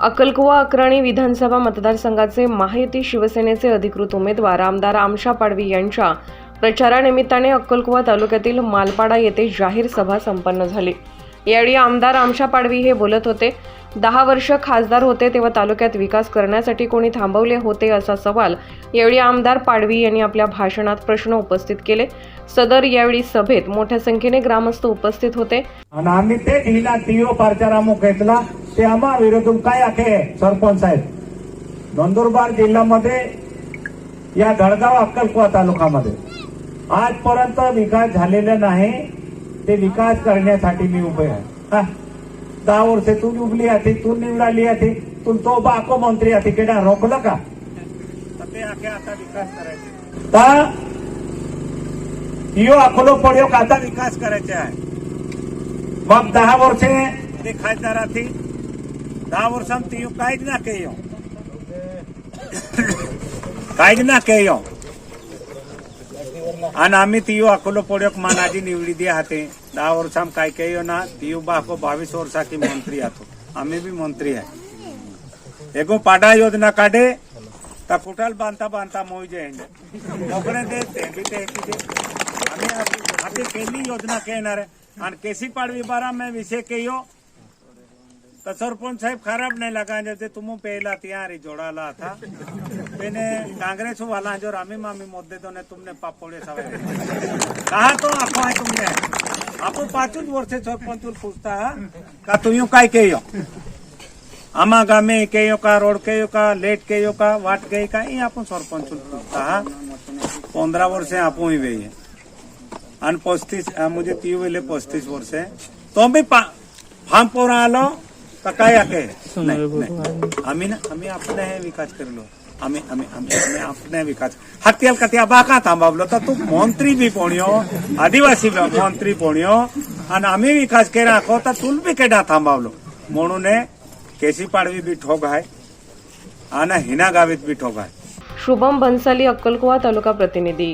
अक्कलकुवा अक्राणी विधानसभा मतदारसंघाचे महायुती शिवसेनेचे अधिकृत उमेदवार आमदार आमशा पाडवी यांच्या प्रचारानिमित्ताने अक्कलकुवा तालुक्यातील मालपाडा येथे जाहीर सभा संपन्न झाली. यावेळी आमदार आमशा पाडवी हे बोलत होते दहा वर्ष खासदार होते तेव्हा तालुक्यात विकास करण्यासाठी कोणी थांबवले होते असा सवाल यावेळी आमदार पाडवी यांनी आपल्या भाषणात प्रश्न उपस्थित केले. सदर यावेळी सभेत मोठ्या संख्येने ग्रामस्थ उपस्थित होते. ते आम्हा विरोधून काय आखे सरपंच साहेब? नंदुरबार जिल्ह्यामध्ये या धडगाव अक्कलकुवा तालुक्यामध्ये आजपर्यंत विकास झालेला नाही ते विकास करण्यासाठी मी उभे आहे. दहा वर्षे तू उभली आहे तू निवडाली आहे तू तो बाको मंत्री आहे केडा रोखलं का? ते आखे आता विकास करायचे. तर यो अकोलो पड्यो का आता विकास करायचे आहे? मग दहा वर्षे ते खासदाराથી Daar wordt aan tien kijk naar keer. Kijk naar keer. અને આમી તીયો આખલો પડ્યો માનાજી નીવડી દે હાથે. દા વર્ષામાં કાંઈ કહ્યો ના. તીયો બાકો બાવીસ વર્ષાથી મંત્રી હતો. અમે બી મંત્રી હે. એગો પાડા યોજના કાઢે, તા કુટાલ બાંધતા બાંધતા મોઈ જાય નોકરે દે, તે બી તે અમે આપી પહેલી યોજના કહેનારે. અને કેસી પાડવી બારા મેં વિશે કહ્યો तो सरपंच साहब खराब नहीं लगा जैसे तुम पहला तिहारी जोड़ाला था। मैंने कांग्रेस वाला जो रामी मामी मुद्दे तो ने तुमने पापोड़े सवाल कहा तो आपको है तुमने? आपको पाचूच वर्ष सरपंच पूछता है, का तू यूँ कहियो? आमा गामे कहियो का, रोड कहियो का, लेट कहियो का, वाट कही का? ये आपण सरपंच पूछता है, पंद्रह वर्ष आपू ही गई है। आणि पस्तीस, मुझे ती वेले पस्तीस वर्ष आहे तो भी फार्म पोर आलो तर काय आके नाही, नाही. आम्ही ना आम्ही आपले हे विकास करलो आम्ही आम्ही आम्ही आम्ही आपले विकास हत्याल का त्या बाका थांबावलो तर तू मंत्री बी पोणयो आदिवासी बी मंत्री पोणयो आणि आम्ही विकास केला आखो तर तुल बी केडा थांबावलो म्हणून हे केसी पाडवी बी ठोक आहे आणि हिना गावीत बी ठोक आहे शुभम भन्साली अक्कलकुवा तालुका प्रतिनिधी